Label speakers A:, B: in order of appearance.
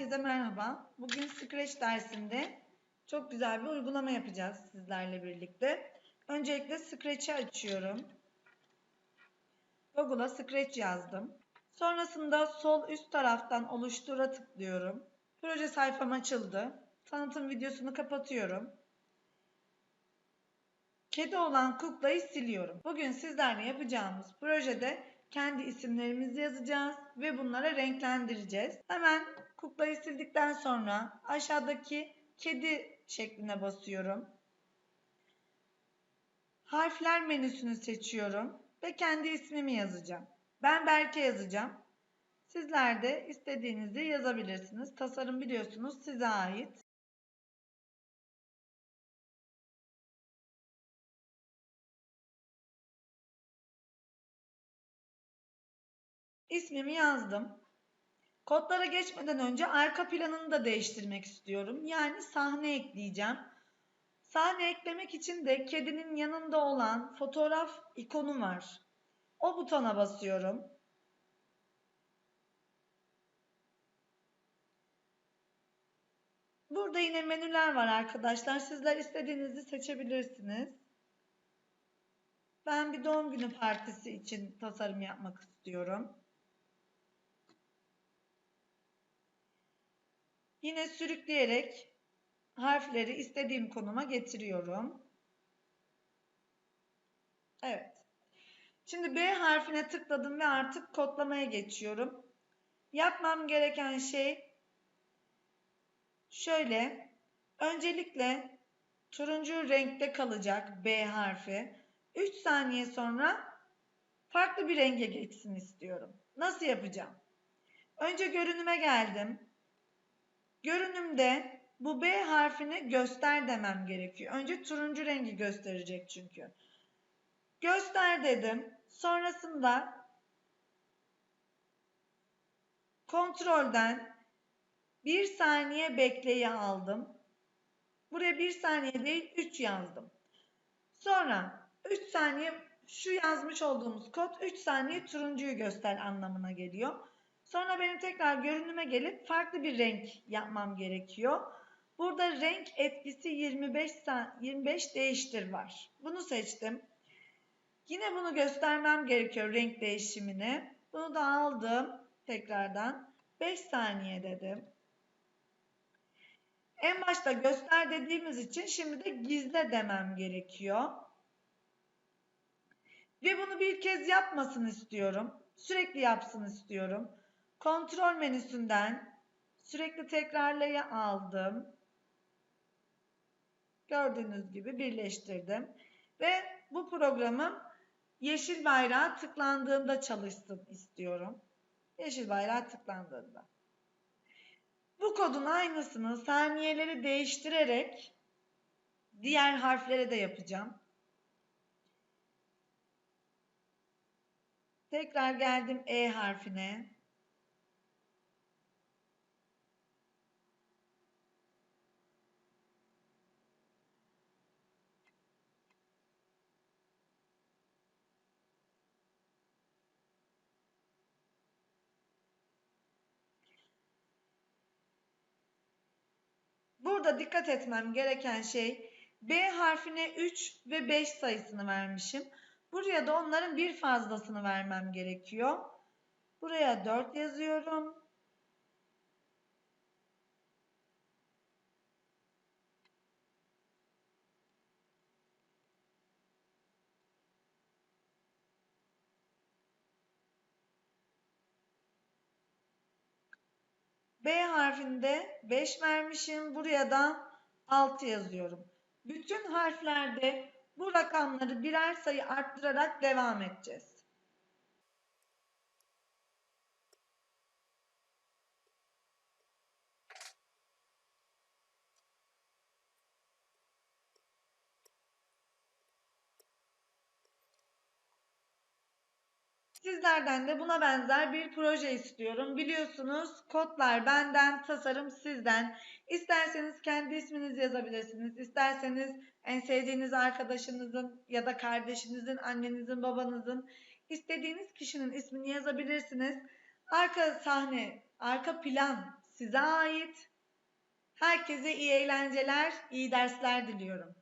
A: Herkese merhaba. Bugün Scratch dersinde çok güzel bir uygulama yapacağız sizlerle birlikte. Öncelikle Scratch'i açıyorum. Google'a Scratch yazdım. Sonrasında sol üst taraftan oluştura tıklıyorum. Proje sayfam açıldı. Tanıtım videosunu kapatıyorum. Kedi olan kuklayı siliyorum. Bugün sizlerle yapacağımız projede kendi isimlerimizi yazacağız ve bunlara renklendireceğiz. Hemen kuklayı sildikten sonra aşağıdaki kedi şekline basıyorum. Harfler menüsünü seçiyorum ve kendi ismimi yazacağım. Ben Berke yazacağım. Sizler de istediğinizi yazabilirsiniz. Tasarım biliyorsunuz size ait. İsmimi yazdım. Kodlara geçmeden önce arka planını da değiştirmek istiyorum. Yani sahne ekleyeceğim. Sahne eklemek için de kedinin yanında olan fotoğraf ikonu var. O butona basıyorum. Burada yine menüler var arkadaşlar. Sizler istediğinizi seçebilirsiniz. Ben bir doğum günü partisi için tasarım yapmak istiyorum. Yine sürükleyerek harfleri istediğim konuma getiriyorum. Evet. Şimdi B harfine tıkladım ve artık kodlamaya geçiyorum. Yapmam gereken şey şöyle. Öncelikle turuncu renkte kalacak B harfi. 3 saniye sonra farklı bir renge geçsin istiyorum. Nasıl yapacağım? Önce görünüme geldim. Görünümde bu B harfini göster demem gerekiyor. Önce turuncu rengi gösterecek çünkü. Göster dedim. Sonrasında kontrolden bir saniye bekleye aldım. Buraya bir saniye değil 3 yazdım. Sonra 3 saniye şu yazmış olduğumuz kod 3 saniye turuncuyu göster anlamına geliyor. Sonra benim tekrar görünüme gelip farklı bir renk yapmam gerekiyor. Burada renk etkisi 25, 25 değiştir var. Bunu seçtim. Yine bunu göstermem gerekiyor renk değişimini. Bunu da aldım tekrardan. 5 saniye dedim. En başta göster dediğimiz için şimdi de gizle demem gerekiyor. Ve bunu bir kez yapmasın istiyorum. Sürekli yapsın istiyorum. Kontrol menüsünden sürekli tekrarlaya aldım. Gördüğünüz gibi birleştirdim. Ve bu programım yeşil bayrağı tıklandığında çalışsın istiyorum. Yeşil bayrağı tıklandığında. Bu kodun aynısını saniyeleri değiştirerek diğer harflere de yapacağım. Tekrar geldim E harfine. Burada dikkat etmem gereken şey B harfine 3 ve 5 sayısını vermişim. Buraya da onların bir fazlasını vermem gerekiyor. Buraya 4 yazıyorum. B harfinde 5 vermişim. Buraya da 6 yazıyorum. Bütün harflerde bu rakamları birer sayı arttırarak devam edeceğiz. Sizlerden de buna benzer bir proje istiyorum. Biliyorsunuz kodlar benden, tasarım sizden. İsterseniz kendi isminizi yazabilirsiniz. İsterseniz en sevdiğiniz arkadaşınızın ya da kardeşinizin, annenizin, babanızın istediğiniz kişinin ismini yazabilirsiniz. Arka sahne, arka plan size ait. Herkese iyi eğlenceler, iyi dersler diliyorum.